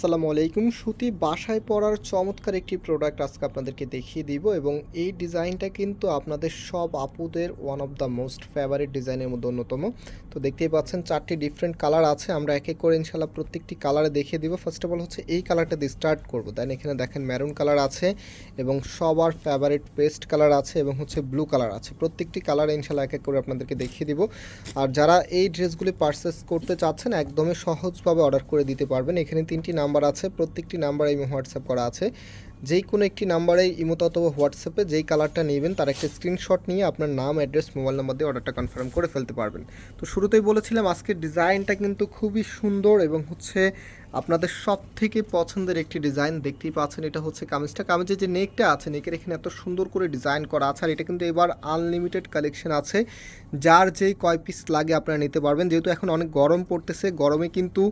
আসসালামু আলাইকুম। সুতি বাসায় পরার চমৎকার একটি প্রোডাক্ট আজকে আপনাদেরকে দেখিয়ে দিব এবং এই ডিজাইনটা কিন্তু আপনাদের সব আপুদের one of the most favourite ডিজাইনের মধ্যে অন্যতম। তো দেখতেই পাচ্ছেন চারটি ডিফারেন্ট কালার আছে। আমরা এক এক করে ইনশাল্লাহ প্রত্যেকটি কালারে দেখিয়ে দিব। ফার্স্ট অফ অল হচ্ছে এই কালারটা দিয়ে স্টার্ট করব। দেন এখানে দেখেন ম্যারুন কালার আছে এবং সবার ফেভারিট পেস্ট কালার আছে এবং হচ্ছে ব্লু কালার আছে। প্রত্যেকটি কালার ইনশাল্লাহ এক এক করে আপনাদেরকে দেখিয়ে দিব। আর যারা এই ড্রেসগুলি পারচেস করতে চাচ্ছেন, একদমই সহজভাবে অর্ডার করে দিতে পারবেন। এখানে তিনটি নাম্বার আছে প্রত্যেকটি নাম্বার এই হোয়াটসঅ্যাপ করা আছে। যেই কোনো একটি নাম্বারে ইমোতে অথবা হোয়াটসঅ্যাপে যেই কালারটা নেবেন, তার একটা স্ক্রিনশট নিয়ে আপনার নাম অ্যাড্রেস মোবাইল নাম্বার দিয়ে অর্ডারটা কনফার্ম করে ফেলতে পারবেন। তো শুরুতেই বলেছিলাম, আজকের ডিজাইনটা কিন্তু খুবই সুন্দর এবং হচ্ছে আপনাদের সব থেকে পছন্দের একটি ডিজাইন দেখতেই পাচ্ছেন। এটা হচ্ছে কামিজটা। কামিজের যে নেকটা আছে, নেকের এখানে এত সুন্দর করে ডিজাইন করা আছে, আর এটা কিন্তু এবার আনলিমিটেড কালেকশন আছে, যার যেই কয় পিস লাগে আপনারা নিতে পারবেন। যেহেতু এখন অনেক গরম পড়তেছে, গরমে কিন্তু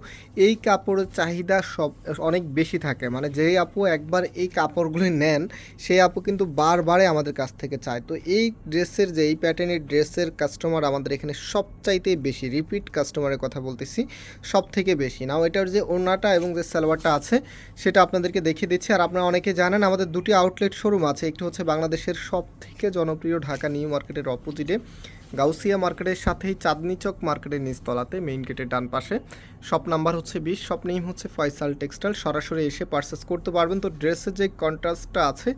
এই কাপড়ের চাহিদা সব, অনেক বেশি থাকে। মানে যেই আপু একবার এই কাপড়গুলি নেন, সেই আপু কিন্তু বারবারে আমাদের কাছ থেকে চায়। তো এই ড্রেসের যে, এই প্যাটার্নের ড্রেসের কাস্টমার আমাদের এখানে সবচাইতে বেশি রিপিট কাস্টমারের কথা বলতেছি সব থেকে বেশি। নাও এটার যে ওড়নাটা এবং যে সালোয়ারটা আছে, সেটা আপনাদেরকে দেখিয়ে দিচ্ছি। আর আপনারা অনেকে জানেন, আমাদের দুটি আউটলেট শোরুম আছে। একটি হচ্ছে বাংলাদেশের সব থেকে জনপ্রিয় ঢাকা নিউ মার্কেটের অপোজিটে গাউসিয়া মার্কেটের সাথেই চাঁদনি চক মার্কেটের নিচতলাতে মেইন গেটের ডান পাশে শপ নাম্বার হচ্ছে বিশ শপ নেম হচ্ছে ফয়সাল টেক্সটাইল সরাসরি এসে পারচেস করতে পারবেন। তো ড্রেসের যে কন্ট্রাস্টটা আছে,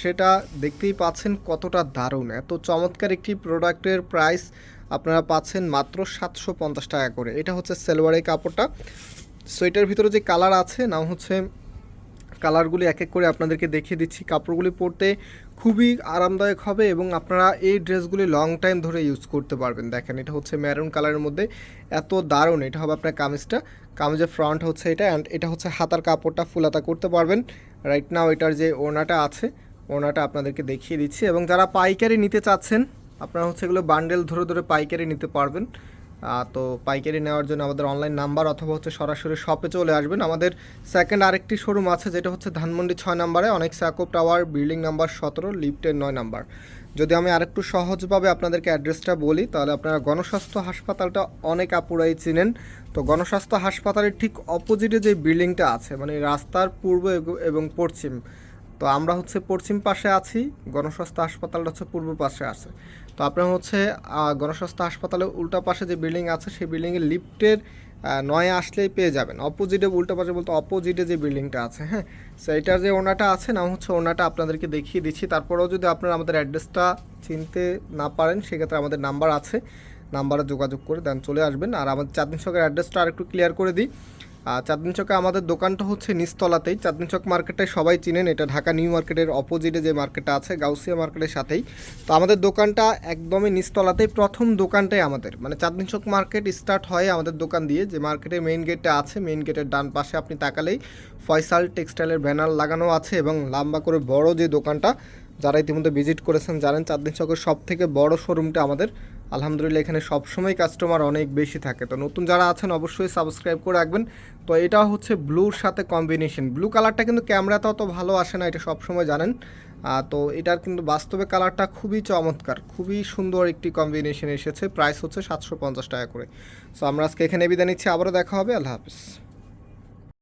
সেটা দেখতেই পাচ্ছেন কতটা দারুণ। এত চমৎকার একটি প্রোডাক্টের প্রাইস আপনারা পাচ্ছেন মাত্র সাতশো পঞ্চাশ টাকা করে। এটা হচ্ছে সেলওয়ারের কাপড়টা। সোয়েটার ভিতরে যে কালার আছে নাও হচ্ছে কালারগুলি এক এক করে আপনাদেরকে দেখিয়ে দিচ্ছি। কাপড়গুলি পরতে খুবই আরামদায়ক হবে এবং আপনারা এই ড্রেসগুলি লং টাইম ধরে ইউজ করতে পারবেন। দেখেন, এটা হচ্ছে ম্যারুন কালারের মধ্যে এত দারুণ। এটা হবে আপনার কামিজটা। কামিজের ফ্রন্ট হচ্ছে এটা অ্যান্ড এটা হচ্ছে হাতার কাপড়টা ফুলাতা করতে পারবেন। রাইট নাও এটার যে ওনাটা আছে ওনাটা আপনাদেরকে দেখিয়ে দিচ্ছি এবং যারা পাইকারি নিতে চাচ্ছেন, আপনারা হচ্ছে এগুলো বান্ডেল ধরে ধরে পাইকারি নিতে পারবেন। তো পাইকারি নেওয়ার জন্য আমাদের অনলাইন নাম্বার অথবা হচ্ছে সরাসরি শপে চলে আসবেন। আমাদের সেকেন্ড আরেকটি শোরুম আছে, যেটা হচ্ছে ধানমন্ডি ছয় নাম্বারে, অনেক স্যাকোপ টাওয়ার বিল্ডিং নাম্বার সতেরো লিফটের নয় নাম্বার যদি আমি আরেকটু সহজভাবে আপনাদেরকে অ্যাড্রেসটা বলি, তাহলে আপনারা গণস্বাস্থ্য হাসপাতালটা অনেক আপুরাই চিনেন। তো গণস্বাস্থ্য হাসপাতালের ঠিক অপোজিটে যে বিল্ডিংটা আছে মানে রাস্তার পূর্ব এবং পশ্চিম তো আমরা হচ্ছে পশ্চিম পাশে আছি, গণস্বাস্থ্য হাসপাতালটা হচ্ছে পূর্ব পাশে আছে। তো আপনার হচ্ছে গণস্বাস্থ্য হাসপাতালের উল্টা পাশে যে বিল্ডিং আছে, সেই বিল্ডিংয়ের লিফটের নয় আসলেই পেয়ে যাবেন। অপোজিটে উল্টা পাশে বলতে অপোজিটে যে বিল্ডিংটা আছে হ্যাঁ? সেইটার যে ওনাটা আছে না হচ্ছে ওনাটা, আপনাদেরকে দেখিয়ে দিচ্ছি। তারপরেও যদি আপনারা আমাদের অ্যাড্রেসটা চিনতে না পারেন, সেক্ষেত্রে আমাদের নাম্বার আছে। নাম্বারে যোগাযোগ করে দেন, চলে আসবেন। আর আমাদের চাঁদনি চকের অ্যাড্রেসটা আর একটু ক্লিয়ার করে দিই। চাঁদনি চকে আমাদের দোকানটা হচ্ছে নিচতলাতেই। চাঁদনি চক মার্কেটটাই সবাই চিনেন, এটা ঢাকা নিউ মার্কেটের অপোজিটে যে মার্কেটটা আছে, গাউসিয়া মার্কেটের সাথেই। তো আমাদের দোকানটা একদমই নিচতলাতেই, প্রথম দোকানটাই আমাদের। মানে চাঁদনি চক মার্কেট স্টার্ট হয় আমাদের দোকান দিয়ে, যে মার্কেটের মেইন গেটটা আছে মেইন গেটের ডান পাশে আপনি তাকালেই ফয়সাল টেক্সটাইলের ব্যানার লাগানো আছে এবং লম্বা করে বড় যে দোকানটা, যারা ইতিমধ্যে ভিজিট করেছেন, জানেন চাঁদনি চকের সব থেকে বড় শোরুমটা আমাদের আলহামদুলিল্লাহ, এখানে সবসময় কাস্টমার অনেক বেশি থাকে। তো নতুন যারা আছেন, অবশ্যই সাবস্ক্রাইব করে রাখবেন। তো এটা হচ্ছে ব্লুর সাথে কম্বিনেশন ব্লু কালারটা কিন্তু ক্যামেরাতে অত ভালো আসে না, এটা সবসময় জানেন। তো এটার কিন্তু বাস্তবে কালারটা খুবই চমৎকার, খুবই সুন্দর একটি কম্বিনেশন এসেছে। প্রাইস হচ্ছে সাতশো পঞ্চাশ টাকা করে। সো আমরা আজকে এখানে বিদায় নিচ্ছি, আবারও দেখা হবে, আল্লাহ হাফিজ।